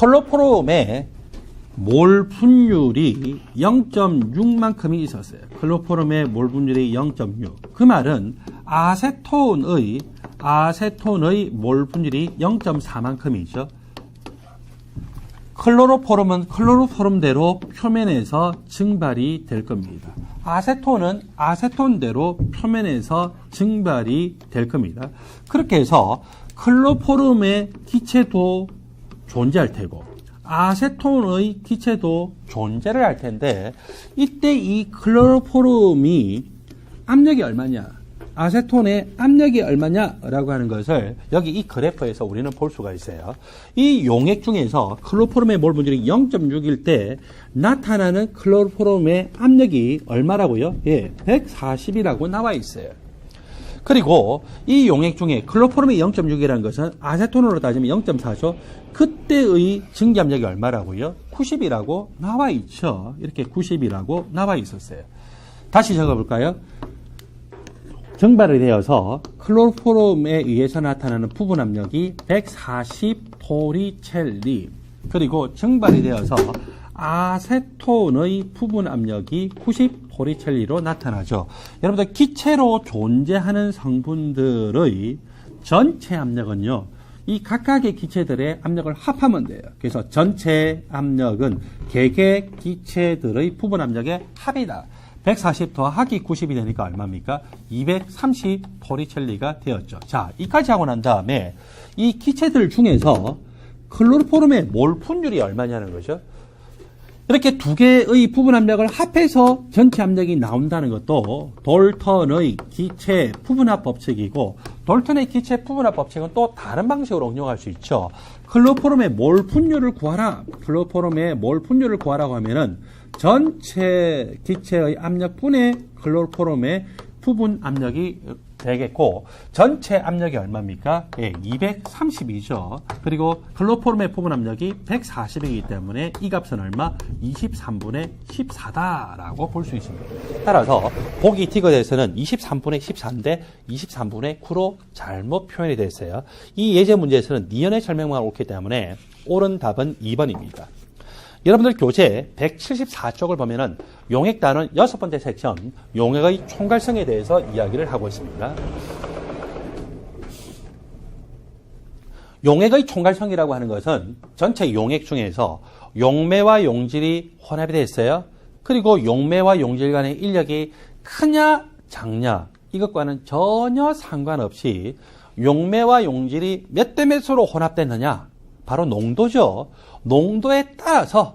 클로포름의 몰 분율이 0.6만큼이 있었어요. 클로포름의 몰 분율이 0.6. 그 말은 아세톤의 아세톤의 몰 분율이 0.4만큼이죠. 클로로포름은 클로로포름대로 표면에서 증발이 될 겁니다. 아세톤은 아세톤대로 표면에서 증발이 될 겁니다. 그렇게 해서 클로포름의 기체도 존재할 테고 아세톤의 기체도 존재를 할 텐데 이때 이 클로로포름이 압력이 얼마냐? 아세톤의 압력이 얼마냐라고 하는 것을 여기 이 그래프에서 우리는 볼 수가 있어요. 이 용액 중에서 클로포름의 몰 분율이 0.6일 때 나타나는 클로포름의 압력이 얼마라고요? 예, 140이라고 나와 있어요. 그리고 이 용액 중에 클로포름이 0.6이라는 것은 아세톤으로 따지면 0.4죠. 그때의 증기압력이 얼마라고요? 90이라고 나와 있죠. 이렇게 90이라고 나와 있었어요. 다시 적어볼까요? 증발이 되어서 클로포름에 의해서 나타나는 부분 압력이 140 토리첼리 그리고 증발이 되어서 아세톤의 부분 압력이 90 토리첼리로 나타나죠. 여러분들 기체로 존재하는 성분들의 전체 압력은요. 이 각각의 기체들의 압력을 합하면 돼요. 그래서 전체 압력은 개개 기체들의 부분 압력의 합이다. 140 더하기 90이 되니까 얼마입니까? 230 토리첼리가 되었죠. 자, 이까지 하고 난 다음에 이 기체들 중에서 클로로포름의 몰 분율이 얼마냐는 거죠. 이렇게 두 개의 부분 압력을 합해서 전체 압력이 나온다는 것도 돌턴의 기체 부분합 법칙이고 돌턴의 기체 부분합 법칙은 또 다른 방식으로 응용할 수 있죠. 클로포름의 몰 분율을 구하라. 클로포름의 몰 분율을 구하라고 하면은 전체 기체의 압력분의 클로포름의 부분 압력이 되겠고 전체 압력이 얼마입니까? 예, 230이죠. 그리고 클로포름의 부분 압력이 140이기 때문에 이 값은 얼마? 23분의 14다라고 볼 수 있습니다. 따라서 보기 티그에서는 23분의 14인데 23분의 9로 잘못 표현이 됐어요. 이 예제 문제에서는 니은의 설명만 옳기 때문에 옳은 답은 2번입니다. 여러분들 교재 174쪽을 보면은 용액 단원 여섯 번째 섹션 용액의 총괄성에 대해서 이야기를 하고 있습니다. 용액의 총괄성이라고 하는 것은 전체 용액 중에서 용매와 용질이 혼합이 됐어요. 그리고 용매와 용질 간의 인력이 크냐 작냐 이것과는 전혀 상관없이 용매와 용질이 몇 대 몇으로 혼합됐느냐 바로 농도죠. 농도에 따라서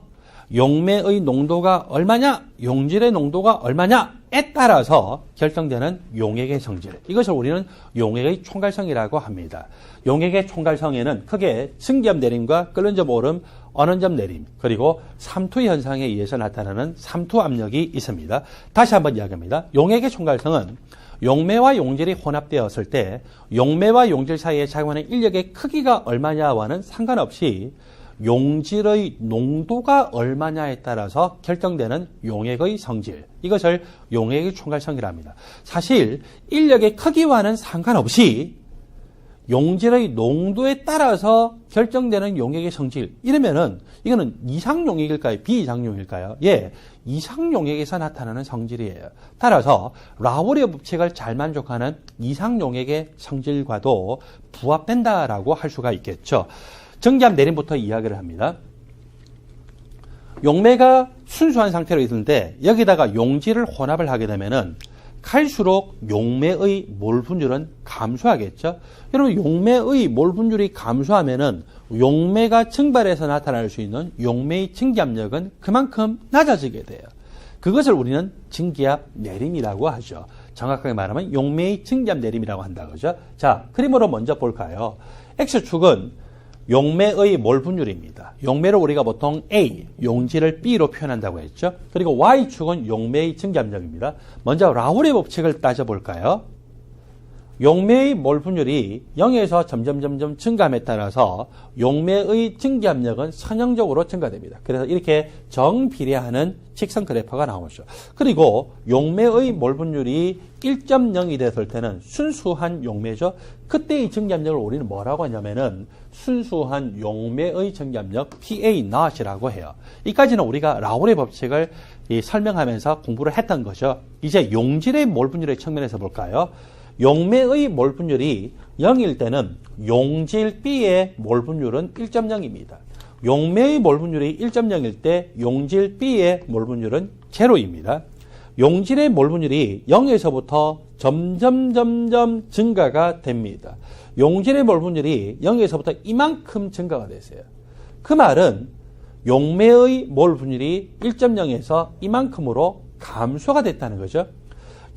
용매의 농도가 얼마냐, 용질의 농도가 얼마냐에 따라서 결정되는 용액의 성질. 이것을 우리는 용액의 총괄성이라고 합니다. 용액의 총괄성에는 크게 증기압 내림과 끓는 점 오름, 어는 점 내림, 그리고 삼투 현상에 의해서 나타나는 삼투 압력이 있습니다. 다시 한번 이야기합니다. 용액의 총괄성은 용매와 용질이 혼합되었을 때 용매와 용질 사이에 작용하는 인력의 크기가 얼마냐와는 상관없이 용질의 농도가 얼마냐에 따라서 결정되는 용액의 성질. 이것을 용액의 총괄성이라 합니다. 사실 인력의 크기와는 상관없이 용질의 농도에 따라서 결정되는 용액의 성질. 이러면은 이거는 이상 용액일까요? 비이상 용액일까요? 예. 이상 용액에서 나타나는 성질이에요. 따라서 라우리의 법칙을 잘 만족하는 이상 용액의 성질과도 부합된다라고 할 수가 있겠죠. 정기압 내림부터 이야기를 합니다. 용매가 순수한 상태로 있는데 여기다가 용질을 혼합을 하게 되면은 갈수록 용매의 몰 분율은 감소하겠죠. 여러분 용매의 몰 분율이 감소하면은 용매가 증발해서 나타날 수 있는 용매의 증기압력은 그만큼 낮아지게 돼요. 그것을 우리는 증기압 내림이라고 하죠. 정확하게 말하면 용매의 증기압 내림이라고 한다 그죠? 자, 그림으로 먼저 볼까요? X축은 용매의 몰 분율입니다. 용매를 우리가 보통 A, 용질을 B로 표현한다고 했죠. 그리고 Y축은 용매의 증기압력입니다. 먼저 라울의 법칙을 따져볼까요? 용매의 몰 분율이 0에서 점점 점점 증가함에 따라서 용매의 증기압력은 선형적으로 증가됩니다. 그래서 이렇게 정비례하는 직선 그래프가 나오죠. 그리고 용매의 몰 분율이 1.0이 됐을 때는 순수한 용매죠. 그때의 증기압력을 우리는 뭐라고 하냐면은 순수한 용매의 증기압력 PA not이라고 해요. 이까지는 우리가 라울의 법칙을 이 설명하면서 공부를 했던 거죠. 이제 용질의 몰 분율의 측면에서 볼까요? 용매의 몰 분율이 0일 때는 용질 B의 몰 분율은 1.0입니다. 용매의 몰 분율이 1.0일 때 용질 B의 몰 분율은 제로입니다. 용질의 몰 분율이 0에서부터 점점 점점 증가가 됩니다. 용질의 몰 분율이 0에서부터 이만큼 증가가 됐어요. 그 말은 용매의 몰 분율이 1.0에서 이만큼으로 감소가 됐다는 거죠.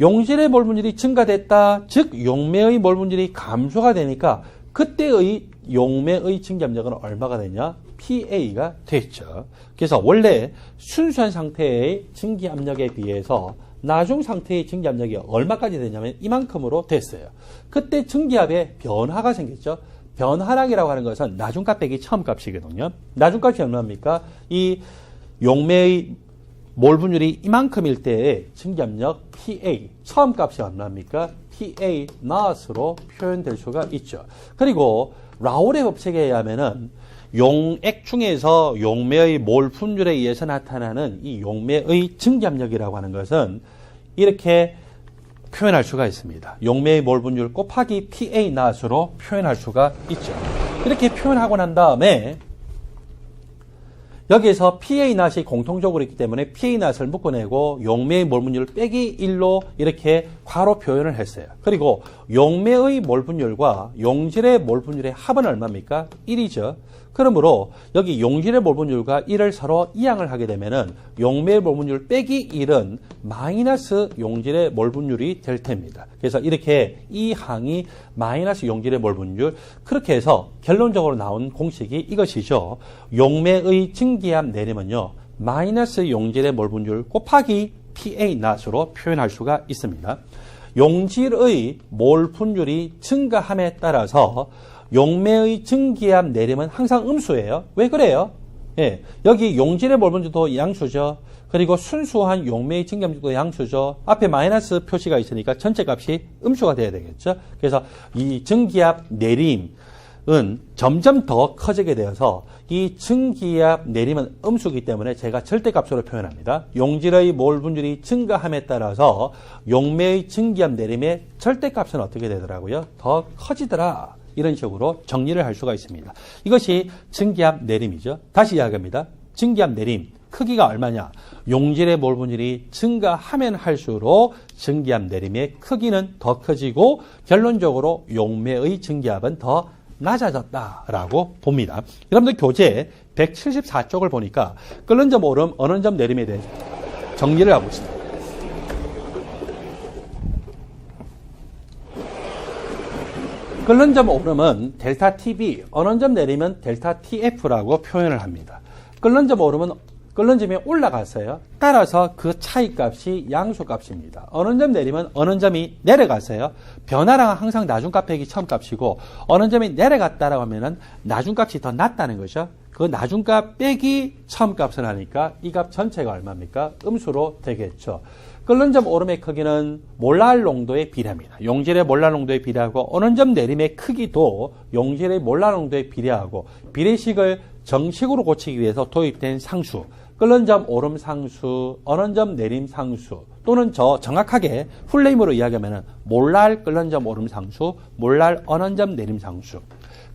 용질의 몰 분율이 증가됐다. 즉 용매의 몰 분율이 감소가 되니까 그때의 용매의 증기압력은 얼마가 되냐? PA가 됐죠. 그래서 원래 순수한 상태의 증기압력에 비해서 나중 상태의 증기압력이 얼마까지 되냐면 이만큼으로 됐어요. 그때 증기압에 변화가 생겼죠. 변화량이라고 하는 것은 나중값 빼기 처음값이거든요. 나중값이 얼마입니까? 이 용매의 몰 분율이 이만큼일 때의 증기압력 PA 처음 값이 얼마입니까? PA not으로 표현될 수가 있죠. 그리고 라울의 법칙에 의하면은 용액 중에서 용매의 몰 분율에 의해서 나타나는 이 용매의 증기압력이라고 하는 것은 이렇게 표현할 수가 있습니다. 용매의 몰 분율 곱하기 PA not으로 표현할 수가 있죠. 이렇게 표현하고 난 다음에 여기에서 PA not이 공통적으로 있기 때문에 PA not을 묶어내고 용매의 몰 분율 빼기 1로 이렇게 괄호 표현을 했어요. 그리고 용매의 몰 분율과 용질의 몰 분율의 합은 얼마입니까? 1이죠. 그러므로 여기 용질의 몰 분율과 1을 서로 이항을 하게 되면은 용매의 몰 분율 빼기 1은 마이너스 용질의 몰 분율이 될 테입니다. 그래서 이렇게 이 항이 마이너스 용질의 몰 분율 그렇게 해서 결론적으로 나온 공식이 이것이죠. 용매의 증기압 내림은요. 마이너스 용질의 몰 분율 곱하기 PA not으로 표현할 수가 있습니다. 용질의 몰 분율이 증가함에 따라서 용매의 증기압 내림은 항상 음수예요. 왜 그래요? 예, 여기 용질의 몰 분율도 양수죠. 그리고 순수한 용매의 증기압력도 양수죠. 앞에 마이너스 표시가 있으니까 전체 값이 음수가 돼야 되겠죠. 그래서 이 증기압 내림은 점점 더 커지게 되어서 이 증기압 내림은 음수기 때문에 제가 절대값으로 표현합니다. 용질의 몰 분율이 증가함에 따라서 용매의 증기압 내림의 절대값은 어떻게 되더라고요? 더 커지더라. 이런 식으로 정리를 할 수가 있습니다. 이것이 증기압 내림이죠. 다시 이야기합니다. 증기압 내림 크기가 얼마냐? 용질의 몰 분율이 증가하면 할수록 증기압 내림의 크기는 더 커지고 결론적으로 용매의 증기압은 더 낮아졌다라고 봅니다. 여러분들 교재 174쪽을 보니까 끓는 점 오름, 어느 점 내림에 대해 정리를 하고 있습니다. 끓는 점 오름은 델타 TB, 어느 점 내리면 델타 TF라고 표현을 합니다. 끓는 점 오름은 끓는 점이 올라갔어요. 따라서 그 차이 값이 양수 값입니다. 어느 점 내리면 어느 점이 내려갔어요. 변화량은 항상 나중 값 빼기 처음 값이고 어느 점이 내려갔다라고 하면은 나중 값이 더 낮다는 거죠. 그 나중값 빼기 처음값을 하니까 이 값 전체가 얼마입니까? 음수로 되겠죠. 끓는 점 오름의 크기는 몰랄 농도에 비례합니다. 용질의 몰랄 농도에 비례하고 어느 점 내림의 크기도 용질의 몰랄 농도에 비례하고 비례식을 정식으로 고치기 위해서 도입된 상수 끓는 점 오름 상수, 어느 점 내림 상수 또는 저 정확하게 풀네임으로 이야기하면 몰랄 끓는 점 오름 상수, 몰랄 어느 점 내림 상수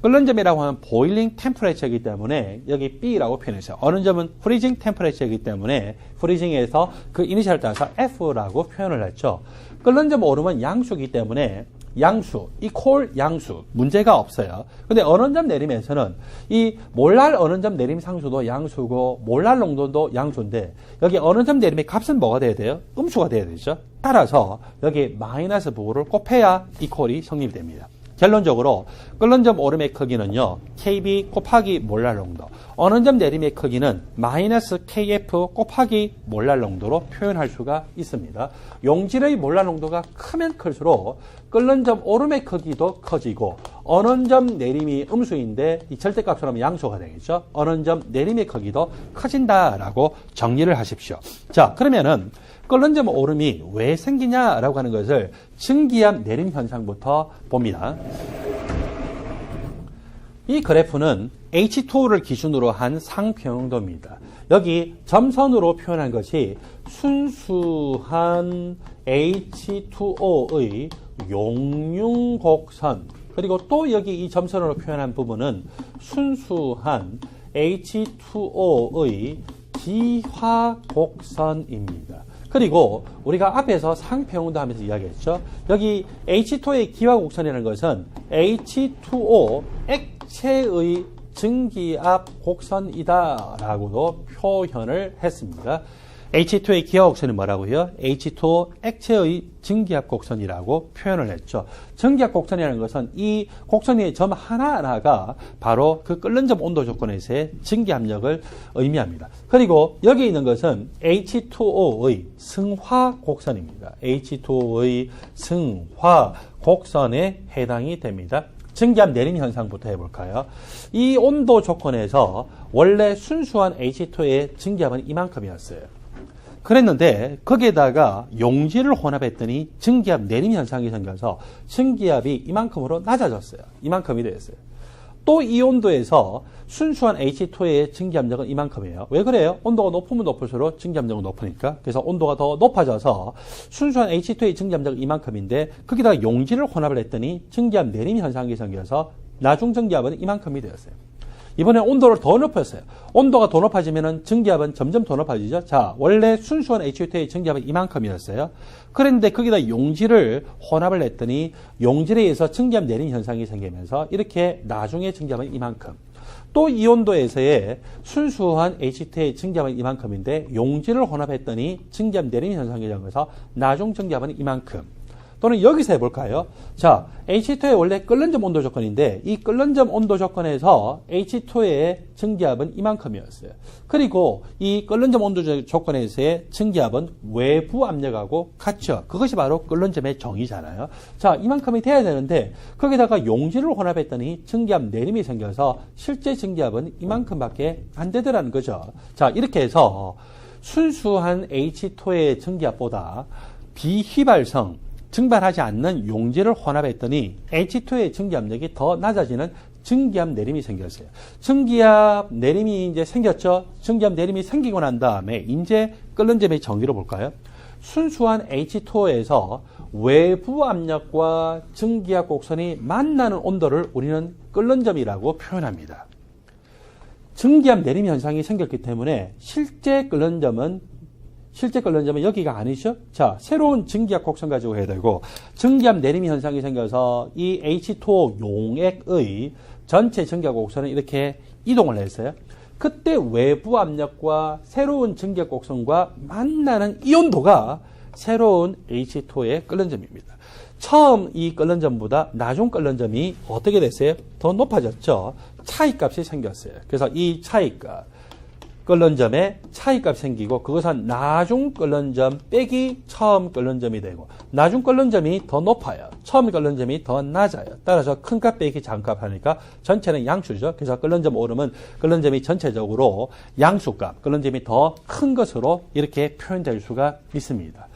끓는 점이라고 하면 보일링 템퍼레처이기 때문에 여기 B라고 표현했어요. 어느 점은 프리징 템퍼레처이기 때문에 프리징에서 그 이니셜을 따라서 F라고 표현을 했죠. 끓는 점 오름은 양수이기 때문에 양수, 이 콜 양수 문제가 없어요. 근데 어느 점 내림에서는 이 몰랄 어느 점 내림 상수도 양수고 몰랄 농도도 양수인데 여기 어느 점 내림의 값은 뭐가 돼야 돼요? 음수가 돼야 되죠. 따라서 여기 마이너스 부호를 곱해야 이 콜이 성립이 됩니다. 결론적으로 끓는 점 오름의 크기는요. KB 곱하기 몰랄 농도. 어느 점 내림의 크기는 마이너스 KF 곱하기 몰랄 농도로 표현할 수가 있습니다. 용질의 몰랄 농도가 크면 클수록 끓는 점 오름의 크기도 커지고 어느 점 내림이 음수인데 이 하면 양수가 되겠죠. 어느 점 내림의 크기도 커진다라고 정리를 하십시오. 자, 그러면은 끓는 점 오름이 왜 생기냐라고 하는 것을 증기압 내림 현상부터 봅니다. 이 그래프는 H2O를 기준으로 한 상평형도입니다. 여기 점선으로 표현한 것이 순수한 H2O의 용융곡선 그리고 또 여기 이 점선으로 표현한 부분은 순수한 H2O의 기화곡선입니다. 그리고 우리가 앞에서 상평도 하면서 이야기했죠. 여기 H2O의 기화 곡선이라는 것은 H2O 액체의 증기압 곡선이다라고도 표현을 했습니다. H2의 기하 곡선이 뭐라고요? H2O 액체의 증기압 곡선이라고 표현을 했죠. 증기압 곡선이라는 것은 이 곡선의 점 하나하나가 바로 그 끓는 점 온도 조건에서의 증기 압력을 의미합니다. 그리고 여기 있는 것은 H2O의 승화 곡선입니다. H2O의 승화 곡선에 해당이 됩니다. 증기압 내림 현상부터 해볼까요? 이 온도 조건에서 원래 순수한 H2의 증기압은 이만큼이었어요. 그랬는데 거기에다가 용질을 혼합했더니 증기압 내림 현상이 생겨서 증기압이 이만큼으로 낮아졌어요. 이만큼이 되었어요. 또 이 온도에서 순수한 H2의 증기압력은 이만큼이에요. 왜 그래요? 온도가 높으면 높을수록 증기압력은 높으니까. 그래서 온도가 더 높아져서 순수한 H2의 증기압력은 이만큼인데 거기다가 용질을 혼합을 했더니 증기압 내림 현상이 생겨서 나중 증기압은 이만큼이 되었어요. 이번에 온도를 더 높였어요. 온도가 더 높아지면 증기압은 점점 더 높아지죠. 자, 원래 순수한 H2의 증기압은 이만큼이었어요. 그런데 거기다 용질을 혼합을 했더니 용질에 의해서 증기압 내림 현상이 생기면서 이렇게 나중에 증기압은 이만큼. 또 이 온도에서의 순수한 H2의 증기압은 이만큼인데 용질을 혼합했더니 증기압 내림 현상이 생겨서 나중 증기압은 이만큼. 또는 여기서 해볼까요? 자, H2의 원래 끓는 점 온도 조건인데 이 끓는 점 온도 조건에서 H2의 증기압은 이만큼이었어요. 그리고 이 끓는 점 온도 조건에서의 증기압은 외부 압력하고 같죠. 그것이 바로 끓는 점의 정의잖아요. 자, 이만큼이 돼야 되는데 거기다가 용질을 혼합했더니 증기압 내림이 생겨서 실제 증기압은 이만큼밖에 안 되더라는 거죠. 자, 이렇게 해서 순수한 H2의 증기압보다 비휘발성 증발하지 않는 용질을 혼합했더니 H2의 증기압력이 더 낮아지는 증기압 내림이 생겼어요. 증기압 내림이 이제 생겼죠. 증기압 내림이 생기고 난 다음에 이제 끓는 점의 정의로 볼까요? 순수한 H2O에서 외부 압력과 증기압 곡선이 만나는 온도를 우리는 끓는 점이라고 표현합니다. 증기압 내림 현상이 생겼기 때문에 실제 끓는 점은 실제 점은 여기가 아니죠. 자, 새로운 증기압 곡선 가지고 해야 되고 증기압 내림 현상이 생겨서 이 H2O 용액의 전체 증기압 곡선은 이렇게 이동을 했어요. 그때 외부 압력과 새로운 증기압 곡선과 만나는 이 온도가 새로운 H2O의 끓는 점입니다. 처음 이 끓는 점보다 나중 끓는 점이 어떻게 됐어요? 더 높아졌죠. 차이값이 생겼어요. 그래서 이 차이값 끓는 점에 차이값이 생기고 그것은 나중 끓는 점 빼기 처음 끓는 점이 되고 나중 끓는 점이 더 높아요. 처음 끓는 점이 더 낮아요. 따라서 큰 값 빼기 작은 값 하니까 전체는 양수죠. 그래서 끓는 점 오름은 끓는 점이 전체적으로 양수값, 끓는 점이 더 큰 것으로 이렇게 표현될 수가 있습니다.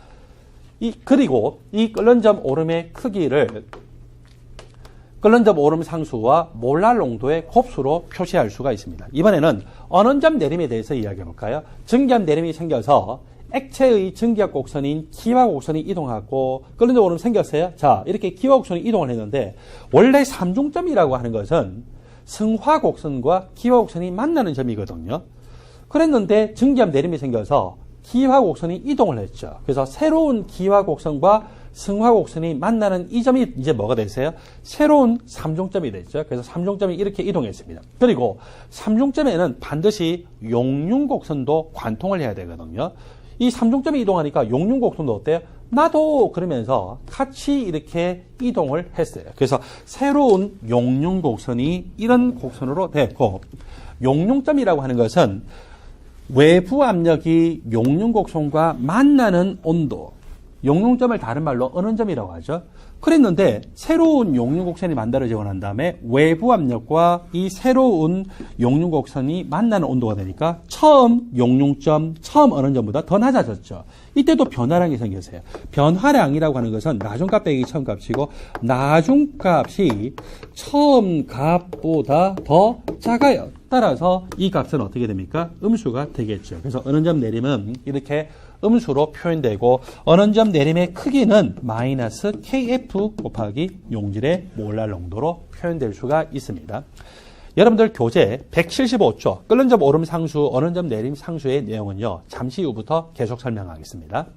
이 그리고 이 끓는 점 오름의 크기를 끓는 점 오름 상수와 몰랄 농도의 곱수로 표시할 수가 있습니다. 이번에는 어느 점 내림에 대해서 이야기해 볼까요? 증기압 내림이 생겨서 액체의 증기압 곡선인 기화 곡선이 이동하고 끓는 점 오름 생겼어요. 자, 이렇게 기화 곡선이 이동을 했는데 원래 삼중점이라고 하는 것은 승화 곡선과 기화 곡선이 만나는 점이거든요. 그랬는데 증기압 내림이 생겨서 기화 곡선이 이동을 했죠. 그래서 새로운 기화 곡선과 승화 곡선이 만나는 이 점이 이제 뭐가 되세요? 새로운 삼중점이 됐죠. 그래서 삼중점이 이렇게 이동했습니다. 그리고 삼중점에는 반드시 용융 곡선도 관통을 해야 되거든요. 이 삼중점이 이동하니까 용융 곡선도 어때요? 나도 그러면서 같이 이렇게 이동을 했어요. 그래서 새로운 용융 곡선이 이런 곡선으로 됐고 용융점이라고 하는 것은 외부 압력이 용융 곡선과 만나는 온도, 용융점을 다른 말로 은원점이라고 하죠. 그랬는데 새로운 용융 곡선이 만들어지고 난 다음에 외부 압력과 이 새로운 용융 곡선이 만나는 온도가 되니까 처음 용융점, 처음 은원점보다 더 낮아졌죠. 이때도 변화량이 생겼어요. 변화량이라고 하는 것은 나중값 빼기 처음 값이고 나중값이 처음 값보다 더 작아요. 따라서 이 값은 어떻게 됩니까? 음수가 되겠죠. 그래서 은원점 내림은 이렇게 음수로 표현되고 은원점 내림의 크기는 마이너스 kf 곱하기 용질의 몰랄 농도로 표현될 수가 있습니다. 여러분들 교재 175조 끓는 점 오름 상수, 어느 점 내림 상수의 내용은요. 잠시 후부터 계속 설명하겠습니다.